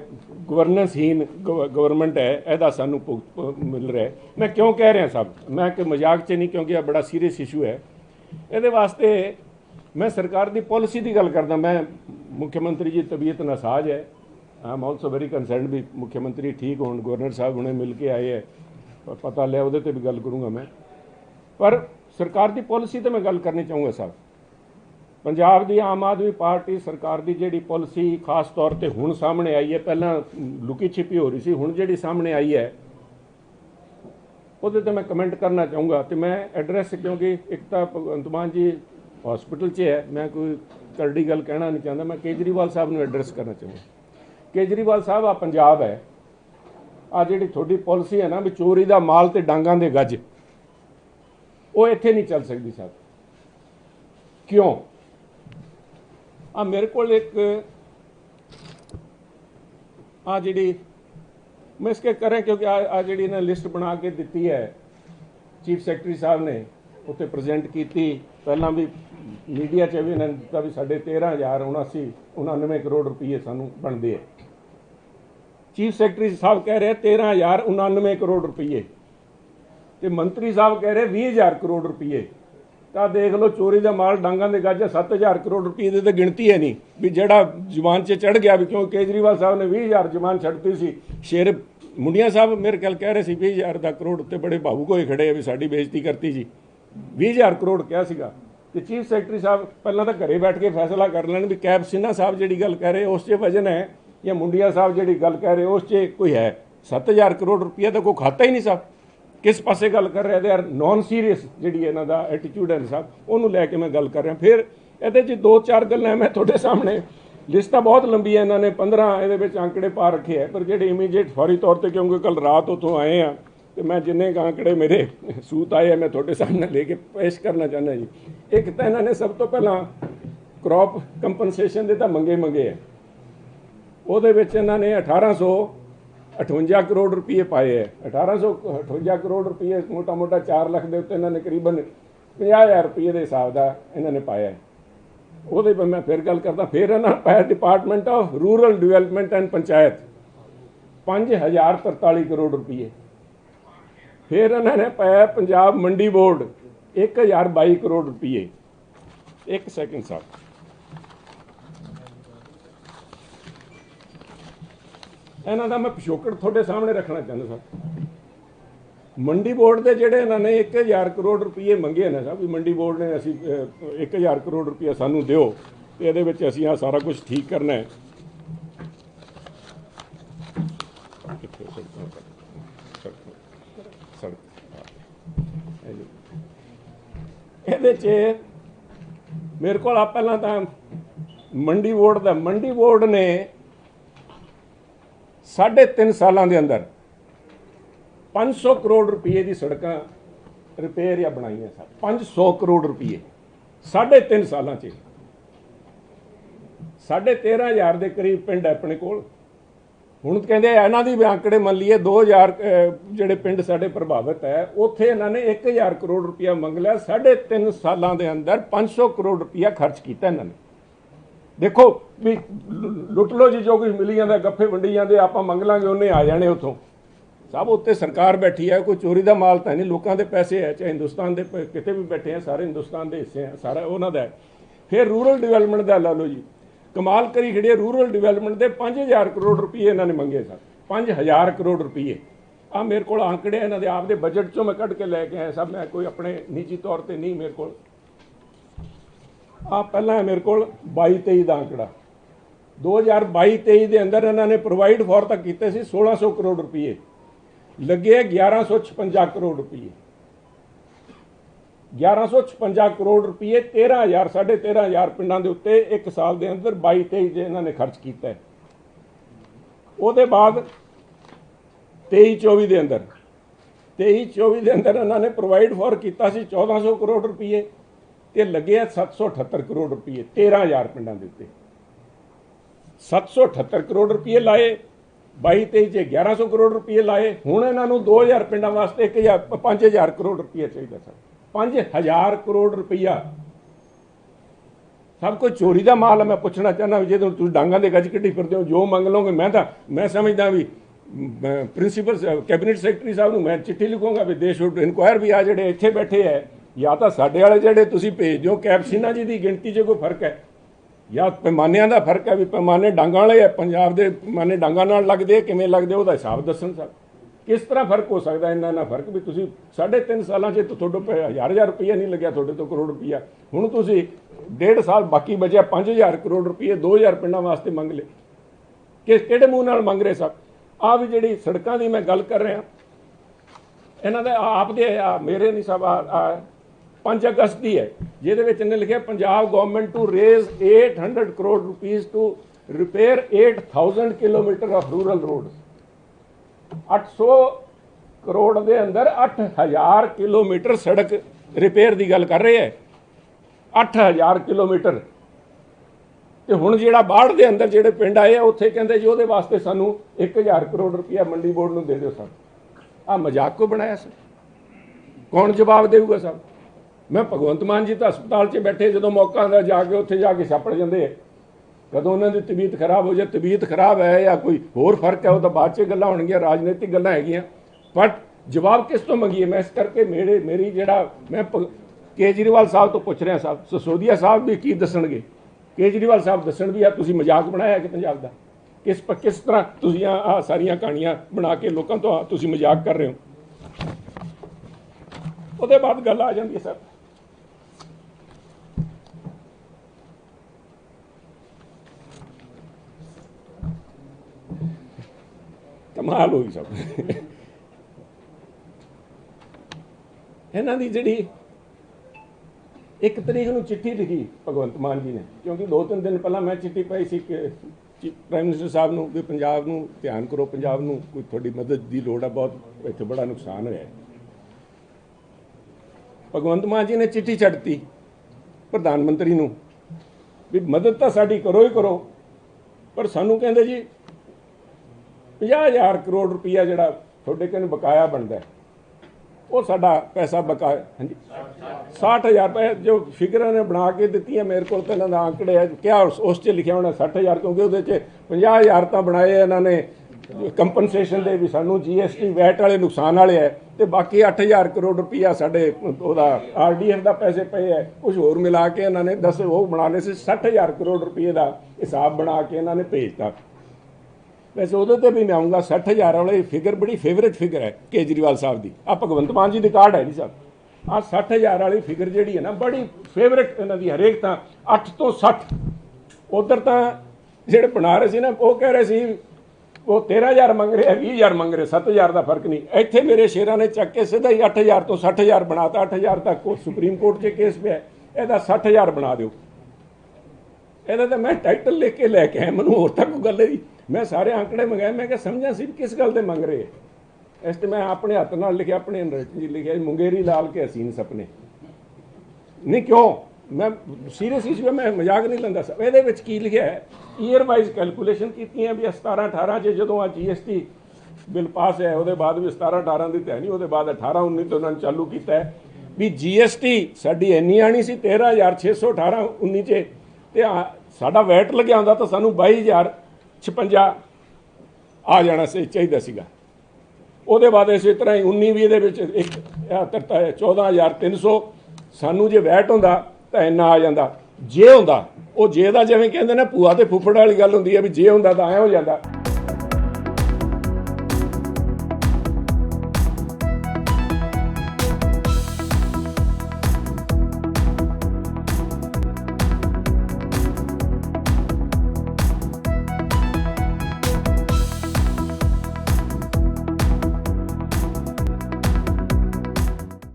ਗਵਰਨੈਂਸਹੀਨ ਗਵਰਨਮੈਂਟ ਹੈ, ਇਹਦਾ ਸਾਨੂੰ ਭੁਗਤ ਮਿਲ ਰਿਹਾ ਮੈਂ ਕਿਉਂ ਕਹਿ ਰਿਹਾ ਸਭ? ਮੈਂ ਕਿ ਮਜ਼ਾਕ 'ਚ ਨਹੀਂ, ਕਿਉਂਕਿ ਇਹ ਬੜਾ ਸੀਰੀਅਸ ਇਸ਼ੂ ਹੈ। ਇਹਦੇ ਵਾਸਤੇ ਮੈਂ ਸਰਕਾਰ ਦੀ ਪਾਲਿਸੀ ਦੀ ਗੱਲ ਕਰਦਾ। ਮੈਂ ਮੁੱਖ ਮੰਤਰੀ ਜੀ ਤਬੀਅਤ ਨਾਸਾਜ਼ ਹੈ। ਆਮ ਆਲਸੋ ਵੈਰੀ ਕੰਸਰਨਡ ਵੀ ਮੁੱਖ ਮੰਤਰੀ ਠੀਕ ਹੋਣ। ਗਵਰਨਰ ਸਾਹਿਬ ਹੁਣੇ ਮਿਲ ਕੇ ਆਏ ਹੈ। ਪਤਾ ਲਿਆ, ਉਹਦੇ ਤੇ ਵੀ ਗੱਲ ਕਰੂੰਗਾ ਮੈਂ। ਪਰ ਸਰਕਾਰ ਦੀ ਪਾਲਿਸੀ ਤੇ ਮੈਂ ਗੱਲ ਕਰਨੀ ਚਾਹੂੰਗਾ ਸਾਹਿਬ। ਪੰਜਾਬ ਦੀ ਆਮ ਆਦਮੀ ਪਾਰਟੀ ਸਰਕਾਰ ਦੀ ਜਿਹੜੀ ਪਾਲਿਸੀ ਖਾਸ ਤੌਰ ਤੇ ਹੁਣ ਸਾਹਮਣੇ ਆਈ ਹੈ, ਪਹਿਲਾਂ ਲੁਕੀ ਛਿਪੀ ਹੋ ਰਹੀ ਸੀ, ਹੁਣ ਜਿਹੜੀ ਸਾਹਮਣੇ ਆਈ ਹੈ, ਉਹਦੇ ਤੇ ਮੈਂ ਕਮੈਂਟ ਕਰਨਾ ਚਾਹੂੰਗਾ ਤੇ ਮੈਂ ਐਡਰੈਸ ਕਿਉਂਕਿ ਇੱਕ ਤਾਂ ਭਗਵੰਤ ਮਾਨ ਜੀ ਹਸਪੀਟਲ 'ਚ ਹੈ, ਮੈਂ ਕੋਈ ਕਰੜੀ ਗੱਲ ਕਹਿਣਾ ਨਹੀਂ ਚਾਹੁੰਦਾ, ਮੈਂ ਕੇਜਰੀਵਾਲ ਸਾਹਿਬ ਨੂੰ ਐਡਰੈਸ ਕਰਨਾ ਚਾਹੁੰਦਾ ਕੇਜਰੀਵਾਲ ਸਾਹਿਬ ਆ ਪੰਜਾਬ ਹੈ ਆ ਜਿਹੜੀ ਤੁਹਾਡੀ ਪਾਲਿਸੀ ਹੈ ਨਾ ਵੀ ਚੋਰੀ ਦਾ ਮਾਲ ਤੇ ਡਾਂਗਾਂ ਦੇ ਗੱਜ। ਉਹ ਇੱਥੇ ਨਹੀਂ ਚੱਲ ਸਕਦੀ ਸਾਹਿਬ ਕਿਉਂ? ਆ ਮੇਰੇ ਕੋਲ ਇੱਕ ਆ ਜਿਹੜੀ ਮੈਂ ਇਸਕੇ ਕਰਾਂ ਕਿਉਂਕਿ ਆ ਜਿਹੜੀ ਇਹਨਾਂ ਲਿਸਟ ਬਣਾ ਕੇ ਦਿੱਤੀ ਹੈ, ਚੀਫ ਸੈਕਟਰੀ ਸਾਹਿਬ ਨੇ, ਉੱਥੇ ਪ੍ਰੈਜ਼ੈਂਟ ਕੀਤੀ। ਪਹਿਲਾਂ ਵੀ ਮੀਡੀਆ 'ਚ ਵੀ ਇਹਨਾਂ ਨੇ ਦਿੱਤਾ ਵੀ ਸਾਡੇ 13079 99 ਕਰੋੜ ਰੁਪਏ ਸਾਨੂੰ ਬਣਦੇ ਹੈ ਚੀਫ ਸੈਕਟਰੀ ਸਾਹਿਬ ਕਹਿ ਰਹੇ 13099 ਕਰੋੜ ਰੁਪਏ ਤੇ ਮੰਤਰੀ ਸਾਹਿਬ ਕਹਿ ਰਹੇ 20000 ਕਰੋੜ ਰੁਪਏ ਤਾਂ ਦੇਖ ਲਓ ਚੋਰੀ ਦਾ ਮਾਲ ਡਾਂਗਾਂ ਦੇ ਗੱਜ 7000 ਕਰੋੜ ਰੁਪਏ ਦੇ ਤਾਂ ਗਿਣਤੀ ਹੈ ਨਹੀਂ, ਵੀ ਜਿਹੜਾ ਜ਼ੁਬਾਨ 'ਚ ਚੜ ਗਿਆ ਵੀ ਕਿਉਂ ਕੇਜਰੀਵਾਲ ਸਾਹਿਬ ਨੇ 20000 ਜ਼ੁਬਾਨ ਛੱਡਤੀ ਸੀ। ਸ਼ੇਰ ਮੁੰਡੀਆਂ ਸਾਹਿਬ ਮੇਰੇ ਖਿਆਲ ਕਹਿ ਰਹੇ ਸੀ 20000 ਦਾ ਕਰੋੜ ਉੱਤੇ ਬੜੇ ਭਾਵੁਕ ਹੋਏ ਖੜੇ ਆ ਵੀ ਸਾਡੀ ਬੇਇੱਜ਼ਤੀ ਕਰਤੀ ਜੀ। 20000 ਕਰੋੜ ਕਿਹਾ ਸੀਗਾ। ਤੇ ਚੀਫ ਸੈਕਟਰੀ ਸਾਹਿਬ ਪਹਿਲਾਂ ਤਾਂ ਘਰੇ ਬੈਠ ਕੇ ਫੈਸਲਾ ਕਰ ਲੈਣ ਵੀ ਕੈਬ ਸਿन्हा ਸਾਹਿਬ ਜਿਹੜੀ ਗੱਲ ਕਹਿ ਰਹੇ, ਉਸ 'ਚ ਵਜਨ ਹੈ ਜਾਂ ਮੁੰਡੀਆਂ ਸਾਹਿਬ ਜਿਹੜੀ ਗੱਲ ਕਹਿ ਰਹੇ, ਉਸ 'ਚ ਕੋਈ ਹੈ। 7000 ਕਰੋੜ ਰੁਪਏ ਦਾ ਕੋਈ ਖਾਤਾ ਹੀ ਨਹੀਂ ਸਾਹਿਬ ਕਿਸ ਪਾਸੇ ਗੱਲ ਕਰ ਰਿਹਾ? ਦੇ ਆਰ ਨਾਨ ਸੀਰੀਅਸ ਜਿਹੜੀ ਇਹਨਾਂ ਦਾ ਐਟੀਟਿਊਡ ਹੈ ਸਾਹਿਬ ਉਹਨੂੰ ਲੈ ਕੇ ਮੈਂ ਗੱਲ ਕਰ ਰਿਹਾ। ਫਿਰ ਇਹਦੇ 'ਚ ਦੋ ਚਾਰ ਗੱਲਾਂ ਮੈਂ ਤੁਹਾਡੇ ਸਾਹਮਣੇ, ਲਿਸਟ ਤਾਂ ਬਹੁਤ ਲੰਬੀ ਹੈ ਇਹਨਾਂ ਨੇ 15 ਇਹਦੇ ਵਿੱਚ ਅੰਕੜੇ ਪਾ ਰੱਖੇ ਹੈ, ਪਰ ਜਿਹੜੇ ਇਮੀਡੀਏਟ ਫੌਰੀ ਤੌਰ ਤੇ, ਕਿਉਂਕਿ ਕੱਲ ਰਾਤ ਉਥੋਂ ਆਏ ਆ ਤੇ ਮੈਂ ਜਿੰਨੇ ਕੁ ਅੰਕੜੇ ਮੇਰੇ ਸੂਤ ਆਏ ਮੈਂ ਤੁਹਾਡੇ ਸਾਹਮਣੇ ਲੈ ਕੇ ਪੇਸ਼ ਕਰਨਾ ਚਾਹੁੰਦਾ ਜੀ। ਇੱਕ ਤਾਂ ਇਹਨਾਂ ਨੇ ਸਭ ਤੋਂ ਪਹਿਲਾਂ ਕ੍ਰੌਪ ਕੰਪਨਸੇਸ਼ਨ ਦੇ ਤਾਂ ਮੰਗੇ ਮੰਗੇ ਹੈ। ਉਹਦੇ ਵਿੱਚ ਇਹਨਾਂ ਨੇ 1858 ਕਰੋੜ ਰੁਪਏ ਪਾਏ ਹੈ। 1858 ਕਰੋੜ ਰੁਪਏ ਮੋਟਾ ਮੋਟਾ 4 ਲੱਖ ਦੇ ਉੱਤੇ ਇਹਨਾਂ ਨੇ ਕਰੀਬਨ 50000 ਰੁਪਏ ਦੇ ਹਿਸਾਬ ਦਾ ਇਹਨਾਂ ਨੇ ਪਾਇਆ ਹੈ। ਉਹਦੇ 'ਤੇ ਮੈਂ ਫਿਰ ਗੱਲ ਕਰਦਾ, ਫਿਰ ਇਹਨਾਂ ਨੇ ਪਾਇਆ department of rural development and panchayat 5043 crore ਰੁਪਏ। ਫਿਰ ਇਹਨਾਂ ਨੇ ਪਾਇਆ ਪੰਜਾਬ ਮੰਡੀ ਬੋਰਡ 1022 ਕਰੋੜ ਰੁਪਏ। ਇੱਕ ਸੈਕਿੰਡ ਸਾਹਿਬ ਇਹਨਾਂ ਦਾ ਮੈਂ ਪਿਛੋਕੜ ਤੁਹਾਡੇ ਸਾਹਮਣੇ ਰੱਖਣਾ ਚਾਹੁੰਦਾ ਸਰ। ਮੰਡੀ ਬੋਰਡ ਦੇ ਜਿਹੜੇ ਇਹਨਾਂ ਨੇ 1000 ਕਰੋੜ ਰੁਪਏ ਮੰਗੇ ਨੇ ਸਾਹਿਬ ਵੀ ਮੰਡੀ ਬੋਰਡ ਨੇ ਅਸੀਂ ਅਹ, 1000 ਕਰੋੜ ਰੁਪਏ ਸਾਨੂੰ ਦਿਓ ਤੇ ਇਹਦੇ ਵਿੱਚ ਅਸੀਂ ਆ ਸਾਰਾ ਕੁਝ ਠੀਕ ਕਰਨਾ ਹੈ। ਇਹਦੇ 'ਚ ਮੇਰੇ ਕੋਲ ਆ ਪਹਿਲਾਂ ਤਾਂ ਮੰਡੀ ਬੋਰਡ ਦਾ ਮੰਡੀ ਬੋਰਡ ਨੇ ਸਾਢੇ ਤਿੰਨ ਸਾਲਾਂ ਦੇ ਅੰਦਰ 500 ਕਰੋੜ ਰੁਪਏ ਦੀ ਸੜਕਾਂ ਰਿਪੇਅਰ ਜਾਂ ਬਣਾਈਆਂ ਸਨ। 500 ਕਰੋੜ ਰੁਪਏ। ਸਾਢੇ ਤਿੰਨ ਸਾਲਾਂ 'ਚ। ਸਾਢੇ 13000 ਦੇ ਕਰੀਬ ਪਿੰਡ ਹੈ ਆਪਣੇ ਕੋਲ। ਹੁਣ ਕਹਿੰਦੇ ਇਹਨਾਂ ਦੀ ਵੀ ਆંકੜੇ ਮੰਨ ਲਈਏ 2000 ਜਿਹੜੇ ਪਿੰਡ ਸਾਡੇ ਪ੍ਰਭਾਵਿਤ ਹੈ, ਉੱਥੇ ਇਹਨਾਂ ਨੇ 1000 ਕਰੋੜ ਰੁਪਇਆ ਮੰਗ ਲਿਆ। ਸਾਢੇ ਤਿੰਨ ਸਾਲਾਂ ਦੇ ਅੰਦਰ 500 ਕਰੋੜ ਰੁਪਇਆ ਖਰਚ ਕੀਤਾ ਇਹਨਾਂ ਨੇ। ਦੇਖੋ ਵੀ ਲੁੱਟ ਲੋ ਜੀ, ਜੋ ਕੁਝ ਮਿਲੀ ਜਾਂਦਾ, ਗੱਫੇ ਵੰਡੀ ਜਾਂਦੇ, ਆਪਾਂ ਮੰਗ ਲਾਂਗੇ, ਉਹਨੇ ਆ ਜਾਣੇ ਉਥੋਂ। ਸਭ ਉੱਤੇ ਸਰਕਾਰ ਬੈਠੀ ਹੈ, ਕੋਈ ਚੋਰੀ ਦਾ ਮਾਲ ਤਾਂ ਨਹੀਂ, ਲੋਕਾਂ ਦੇ ਪੈਸੇ ਹੈ, ਚਾਹੇ ਹਿੰਦੁਸਤਾਨ ਦੇ ਕਿਤੇ ਵੀ ਬੈਠੇ ਆ ਸਾਰੇ ਹਿੰਦੁਸਤਾਨ ਦੇ ਹਿੱਸੇ ਆ ਸਾਰਾ ਉਹਨਾਂ ਦਾ ਫਿਰ ਰੂਰਲ ਡਿਵੈਲਪਮੈਂਟ ਦਾ ਲਾ ਲਓ ਜੀ। ਕਮਾਲ ਕਰੀ ਖੜੀ ਰੂਰਲ ਡਿਵੈਲਪਮੈਂਟ ਦੇ 5000 ਕਰੋੜ ਰੁਪਏ ਇਹਨਾਂ ਨੇ ਮੰਗੇ ਸਨ। 5000 ਕਰੋੜ ਰੁਪਏ। ਆ ਮੇਰੇ ਕੋਲ ਆંકੜੇ ਇਹਨਾਂ ਦੇ ਆਪਦੇ ਬਜਟ ਚੋਂ ਮੈਂ ਕੱਢ ਕੇ ਲੈ ਕੇ ਆਇਆ ਸਭ, ਮੈਂ ਕੋਈ ਆਪਣੇ ਨਿੱਜੀ ਤੌਰ ਤੇ ਨਹੀਂ ਮੇਰੇ ਕੋਲ। ਆ ਪਹਿਲਾਂ ਹੈ ਮੇਰੇ ਕੋਲ 22 23 ਦਾ ਅੰਕੜਾ। 2022 23 ਦੇ ਅੰਦਰ ਇਹਨਾਂ ਨੇ ਪ੍ਰੋਵਾਈਡ ਫੋਰ ਤੱਕ ਕੀਤੇ ਸੀ 1600 ਕਰੋੜ ਰੁਪਏ ਲੱਗੇ 1156 ਕਰੋੜ ਰੁਪਏ 1156 ਕਰੋੜ ਰੁਪਏ 13000 13500 ਪਿੰਡਾਂ ਦੇ ਉੱਤੇ ਇੱਕ ਸਾਲ ਦੇ ਅੰਦਰ 22 23 ਦੇ ਇਹਨਾਂ ਨੇ ਖਰਚ ਕੀਤਾ ਹੈ। ਉਹਦੇ ਬਾਅਦ 23 24 ਦੇ ਅੰਦਰ। 23 24 ਦੇ ਅੰਦਰ ਇਹਨਾਂ ਨੇ ਪ੍ਰੋਵਾਈਡ ਫੋਰ ਕੀਤਾ ਸੀ 1400 ਕਰੋੜ ਰੁਪਏ ਤੇ ਲੱਗੇ ਆ 778 ਕਰੋੜ ਰੁਪਏ 13000 ਪਿੰਡਾਂ ਦੇ ਉੱਤੇ। 778 ਕਰੋੜ ਰੁਪਏ ਲਾਏ 22 23 ਚ 1100 ਕਰੋੜ ਰੁਪਏ ਲਾਏ, ਹੁਣ ਇਹਨਾਂ ਨੂੰ 2000 ਪਿੰਡਾਂ ਵਾਸਤੇ 1000 5000 ਕਰੋੜ ਰੁਪਏ ਚਾਹੀਦਾ ਸਰ। 5000 ਕਰੋੜ ਰੁਪਇਆ ਸਭ ਕੁਝ ਚੋਰੀ ਦਾ ਮਾਲ ਹੈ ਮੈਂ ਪੁੱਛਣਾ ਚਾਹੁੰਦਾ ਵੀ ਜਦੋਂ ਤੁਸੀਂ ਡਾਂਗਾਂ ਦੇ ਗੱਜ ਕੱਢੀ ਫਿਰਦੇ ਹੋ, ਜੋ ਮੰਗ ਲਓਗੇ, ਮੈਂ ਤਾਂ, ਮੈਂ ਸਮਝਦਾ ਵੀ ਪ੍ਰਿੰਸੀਪਲ ਕੈਬਨਿਟ ਸੈਕਟਰੀ ਸਾਹਿਬ ਨੂੰ ਮੈਂ ਚਿੱਠੀ ਲਿਖੂੰਗਾ ਵੀ ਦੇ ਸ਼ੁੱਡ ਇਨਕੁਆਇਰ ਵੀ ਆ ਜਿਹੜੇ ਇੱਥੇ ਬੈਠੇ ਹੈ ਜਾਂ ਤਾਂ ਸਾਡੇ ਵਾਲੇ ਜਿਹੜੇ ਤੁਸੀਂ ਭੇਜ ਦਿਓ ਕੈਪਸ਼ਨਾਂ ਜੀ ਦੀ ਗਿਣਤੀ 'ਚ ਕੋਈ ਫ਼ਰਕ ਹੈ? ਜਾਂ ਪੈਮਾਨਿਆਂ ਦਾ ਫ਼ਰਕ ਹੈ ਵੀ ਪੈਮਾਨੇ ਡਾਂਗਾਂ ਵਾਲੇ ਹੈ? ਪੰਜਾਬ ਦੇ ਪੈਮਾਨੇ ਡਾਂਗਾਂ ਨਾਲ ਲੱਗਦੇ ਕਿਵੇਂ ਲੱਗਦੇ ਉਹਦਾ ਹਿਸਾਬ ਦੱਸਣ ਸਰ। ਕਿਸ ਤਰ੍ਹਾਂ ਫ਼ਰਕ ਹੋ ਸਕਦਾ ਇੰਨਾ ਨਾ ਫ਼ਰਕ? ਵੀ ਤੁਸੀਂ ਸਾਢੇ ਤਿੰਨ ਸਾਲਾਂ 'ਚ ਤੁਹਾਡੇ ਪੈ ਹਜ਼ਾਰ ਹਜ਼ਾਰ ਰੁਪਈਆ ਨਹੀਂ ਲੱਗਿਆ, ਤੁਹਾਡੇ ਤੋਂ ਕਰੋੜ ਰੁਪਈਆ। ਹੁਣ ਤੁਸੀਂ ਡੇਢ ਸਾਲ ਬਾਕੀ ਬਚਿਆ 5000 ਕਰੋੜ ਰੁਪਈਏ 2000 ਪਿੰਡਾਂ ਵਾਸਤੇ ਮੰਗ ਲਏ। ਕਿ ਕਿਹੜੇ ਮੂੰਹ ਨਾਲ ਮੰਗ ਰਹੇ ਸਰ? ਆ ਵੀ ਜਿਹੜੀ ਸੜਕਾਂ ਦੀ ਮੈਂ ਗੱਲ ਕਰ ਰਿਹਾ, ਇਹਨਾਂ ਦੇ ਆਪ ਦੇ ਆ, ਮੇਰੇ ਨਹੀਂ ਸਭ ਆ 5 ਅਗਸਤ ਦੀ ਹੈ, ਜਿਹਦੇ ਵਿੱਚ ਇਹਨੇ ਲਿਖਿਆ, Punjab government to raise 800 crore rupees to repair 8000 kilometre of rural roads 800 crore ਦੇ ਅੰਦਰ 8000 ਕਿਲੋਮੀਟਰ ਸੜਕ ਰਿਪੇਅਰ ਦੀ ਗੱਲ ਕਰ ਰਹੇ ਹੈ। 8000 ਕਿਲੋਮੀਟਰ। ਤੇ ਹੁਣ ਜਿਹੜਾ ਬਾੜ ਦੇ ਅੰਦਰ ਜਿਹੜੇ ਪਿੰਡ ਆਏ ਆ, ਉੱਥੇ ਕਹਿੰਦੇ ਜੀ ਉਹਦੇ ਵਾਸਤੇ ਸਾਨੂੰ 1000 ਕਰੋੜ ਰੁਪਇਆ ਮੰਡੀ ਬੋਰਡ ਨੂੰ ਦੇ ਦਿਓ ਸਰ ਆ ਮਜ਼ਾਕ ਕੋ ਬਣਾਇਆ ਸਰ? ਕੌਣ ਜਵਾਬ ਦੇਊਗਾ ਸਰ ਮੈਂ ਭਗਵੰਤ ਮਾਨ ਜੀ ਤਾਂ ਹਸਪਤਾਲ 'ਚ ਬੈਠੇ ਜਦੋਂ ਮੌਕਾ ਆਉਂਦਾ ਜਾ ਕੇ ਉੱਥੇ ਜਾ ਕੇ ਛਾਪੜ ਜਾਂਦੇ ਆ। ਕਦੋਂ ਉਹਨਾਂ ਦੀ ਤਬੀਅਤ ਖਰਾਬ ਹੋ ਜਾਏ, ਤਬੀਅਤ ਖਰਾਬ ਹੈ ਜਾਂ ਕੋਈ ਹੋਰ ਫ਼ਰਕ ਹੈ, ਉਹ ਤਾਂ ਬਾਅਦ 'ਚ ਗੱਲਾਂ ਹੋਣਗੀਆਂ, ਰਾਜਨੀਤਿਕ ਗੱਲਾਂ ਹੈਗੀਆਂ। ਬਟ ਜਵਾਬ ਕਿਸ ਤੋਂ ਮੰਗੀਏ? ਮੈਂ ਇਸ ਕਰਕੇ ਮੇਰੇ, ਮੇਰੀ ਜਿਹੜਾ, ਮੈਂ ਕੇਜਰੀਵਾਲ ਸਾਹਿਬ ਤੋਂ ਪੁੱਛ ਰਿਹਾ ਸਾਹਿਬ। ਸਸੋਦੀਆ ਸਾਹਿਬ ਵੀ ਕੀ ਦੱਸਣਗੇ? ਕੇਜਰੀਵਾਲ ਸਾਹਿਬ ਦੱਸਣ ਵੀ ਆ, ਤੁਸੀਂ ਮਜ਼ਾਕ ਬਣਾਇਆ ਕਿ ਪੰਜਾਬ ਦਾ? ਕਿਸ ਕਿਸ ਤਰ੍ਹਾਂ ਤੁਸੀਂ ਆ ਸਾਰੀਆਂ ਕਹਾਣੀਆਂ ਬਣਾ ਕੇ ਲੋਕਾਂ ਤੋਂ ਤੁਸੀਂ ਮਜ਼ਾਕ ਕਰ ਰਹੇ ਹੋ? ਉਹਦੇ ਬਾਅਦ ਗੱਲ ਆ ਜਾਂਦੀ ਹੈ ਸਰ। ਕਮਾਲ ਹੋਈ ਸਭ। ਇਹਨਾਂ ਦੀ ਜਿਹੜੀ ਇੱਕ ਤਰੀਕ ਨੂੰ ਚਿੱਠੀ ਲਿਖੀ ਭਗਵੰਤ ਮਾਨ ਜੀ ਨੇ, ਕਿਉਂਕਿ ਦੋ ਤਿੰਨ ਦਿਨ ਪਹਿਲਾਂ ਮੈਂ ਚਿੱਠੀ ਪਾਈ ਸੀ ਕਿ ਪ੍ਰਾਈਮ ਮਿਨਿਸਟਰ ਸਾਹਿਬ ਨੂੰ ਵੀ ਪੰਜਾਬ ਨੂੰ ਧਿਆਨ ਕਰੋ, ਪੰਜਾਬ ਨੂੰ ਕੋਈ ਤੁਹਾਡੀ ਮਦਦ ਦੀ ਲੋੜ ਹੈ ਬਹੁਤ ਇੱਥੇ ਬੜਾ ਨੁਕਸਾਨ ਹੋਇਆ। ਭਗਵੰਤ ਮਾਨ ਜੀ ਨੇ ਚਿੱਠੀ ਛੱਡਤੀ ਪ੍ਰਧਾਨ ਮੰਤਰੀ ਨੂੰ ਵੀ ਮਦਦ ਤਾਂ ਸਾਡੀ ਕਰੋ ਹੀ ਕਰੋ, ਪਰ ਸਾਨੂੰ ਕਹਿੰਦੇ ਜੀ 50000 ਕਰੋੜ ਰੁਪਈਆ ਜਿਹੜਾ ਤੁਹਾਡੇ ਕੋਲ ਬਕਾਇਆ ਬਣਦਾ ਉਹ ਸਾਡਾ ਪੈਸਾ ਬਕਾਇਆ ਹਾਂਜੀ। 60000 ਰੁਪਏ ਜੋ ਫਿਗਰਾਂ ਨੇ ਬਣਾ ਕੇ ਦਿੱਤੀਆਂ ਮੇਰੇ ਕੋਲ ਤਾਂ ਇਹਨਾਂ ਦਾ ਆંકੜੇ ਹੈ ਕਿਆ ਉਸ 'ਚ ਲਿਖਿਆ ਹੋਣਾ 60000 ਕਿਉਂਕਿ ਉਹਦੇ 'ਚ 50000 ਤਾਂ ਬਣਾਏ ਇਹਨਾਂ ਨੇ। ਕੰਪਨਸੇਸ਼ਨ ਦੇ ਵੀ ਸਾਨੂੰ ਜੀਐਸਟੀ ਵੈਟ ਵਾਲੇ ਨੁਕਸਾਨ ਵਾਲੇ ਹੈ ਤੇ ਬਾਕੀ 8000 ਕਰੋੜ ਰੁਪਈਆ ਸਾਡੇ ਉਹਦਾ ਆਰਡੀਐਫ ਦਾ ਪੈਸੇ ਪਏ ਹੈ ਕੁਝ ਹੋਰ ਮਿਲਾ ਕੇ ਇਹਨਾਂ ਨੇ 10 ਉਹ ਬਣਾਣੇ ਸੀ। 60000 ਕਰੋੜ ਰੁਪਏ ਦਾ ਹਿਸਾਬ ਬਣਾ ਕੇ ਇਹਨਾਂ ਨੇ ਭੇਜਤਾ। ਵੈਸੇ ਉਹਦੇ ਤੇ ਵੀ ਮੈਂ ਆਉਂਗਾ 60000 ਵਾਲੀ ਫਿਗਰ ਬੜੀ ਫੇਵਰੇਟ ਫਿਗਰ ਹੈ ਕੇਜਰੀਵਾਲ ਸਾਹਿਬ ਦੀ। ਆ ਭਗਵੰਤ ਮਾਨ ਜੀ ਦੀ ਕਾਰਡ ਹੈ ਨਹੀਂ ਸਾਹਿਬ ਆ 60000 ਵਾਲੀ ਫਿਗਰ ਜਿਹੜੀ ਹੈ ਨਾ, ਬੜੀ ਫੇਵਰੇਟ ਇਹਨਾਂ ਦੀ ਹਰੇਕ ਤਾਂ 8 ਤੋਂ 60 ਉਧਰ ਤਾਂ ਜਿਹੜੇ ਬਣਾ ਰਹੇ ਸੀ ਨਾ, ਉਹ ਕਹਿ ਰਹੇ ਸੀ, ਉਹ 13000 ਮੰਗ ਰਿਹਾ ਆ 20000 ਮੰਗ ਰਹੇ 7000 ਦਾ ਫ਼ਰਕ ਨਹੀਂ। ਇੱਥੇ ਮੇਰੇ ਸ਼ੇਰਾਂ ਨੇ ਚੱਕ ਕੇ ਸਿੱਧਾ ਹੀ 8000 ਤੋਂ 60000 ਬਣਾਤਾ। 8000 ਤੱਕ ਉਹ ਸੁਪਰੀਮ ਕੋਰਟ 'ਚ ਕੇਸ ਪਿਆ। ਹੈ। ਇਹਦਾ 60000 ਬਣਾ ਦਿਓ। ਇਹਦਾ ਤਾਂ ਮੈਂ ਟਾਈਟਲ ਲਿਖ ਕੇ ਲੈ ਕੇ ਆਇਆ, ਮੈਨੂੰ ਹੋਰ ਤੱਕ ਕੋਈ ਗੱਲ ਨਹੀਂ। ਮੈਂ ਸਾਰੇ ਅੰਕੜੇ ਮੰਗਾਏ, ਮੈਂ ਕਿਹਾ ਸਮਝਾਂ ਸੀ ਕਿਸ ਗੱਲ ਦੇ ਮੰਗ ਰਹੇ ਇਸ ਤੇ ਮੈਂ ਆਪਣੇ ਹੱਥ ਨਾਲ ਲਿਖਿਆ, ਆਪਣੇ ਅੰਦਰ ਜੀ ਲਿਖਿਆ, ਮੁੰਗੇਰੀ ਲਾਲ ਕੇ ਹਸੀਨ ਸੁਪਨੇ। ਨਹੀਂ, ਕਿਉਂ? ਮੈਂ ਸੀਰੀਅਸ ਇਸ਼ੂ ਮੈਂ ਮਜ਼ਾਕ ਨਹੀਂ ਲੈਂਦਾ ਸਰ। ਇਹਦੇ ਵਿੱਚ ਕੀ ਲਿਖਿਆ ਹੈ? ਈਅਰ ਵਾਈਜ਼ ਕੈਲਕੂਲੇਸ਼ਨ ਕੀਤੀਆਂ ਵੀ 17 18 ਚ ਜਦੋਂ ਆ ਜੀਐਸਟੀ ਬਿੱਲ ਪਾਸ ਹੈ ਉਹਦੇ ਬਾਅਦ ਵੀ 17 18 ਦੀ ਤਾਂ ਨਹੀਂ ਉਹਦੇ ਬਾਅਦ 18 19 ਤੋਂ ਉਹਨਾਂ ਨੇ ਚਾਲੂ ਕੀਤਾ ਹੈ। ਵੀ ਜੀਐਸਟੀ ਸਾਡੀ ਇੰਨੀ ਆਣੀ ਸੀ 13618 19 ਚ, ਤੇ ਸਾਡਾ ਵੈਟ ਲੱਗਿਆ ਹੁੰਦਾ ਤਾਂ ਸਾਨੂੰ 22056 ਆ ਜਾਣਾ ਸੀ, ਚਾਹੀਦਾ ਸੀਗਾ। ਉਹਦੇ ਬਾਅਦ ਇਸੇ ਤਰ੍ਹਾਂ ਹੀ 19 20 ਦੇ ਵਿੱਚ ਇੱਕ, ਇਹ ਤਰਤਾ ਹੈ 14300 ਸਾਨੂੰ ਜੇ ਵੈਟ ਹੁੰਦਾ ਤਾਂ ਇੰਨਾ ਆ ਜਾਂਦਾ। ਜੇ ਹੁੰਦਾ, ਉਹ ਜੇ ਦਾ ਜਿਵੇਂ ਕਹਿੰਦੇ ਨੇ, ਭੂਆ ਤੇ ਫੁੱਫੜ ਵਾਲੀ ਗੱਲ ਹੁੰਦੀ ਹੈ ਵੀ ਜੇ ਹੁੰਦਾ ਤਾਂ ਐ ਹੋ ਜਾਂਦਾ।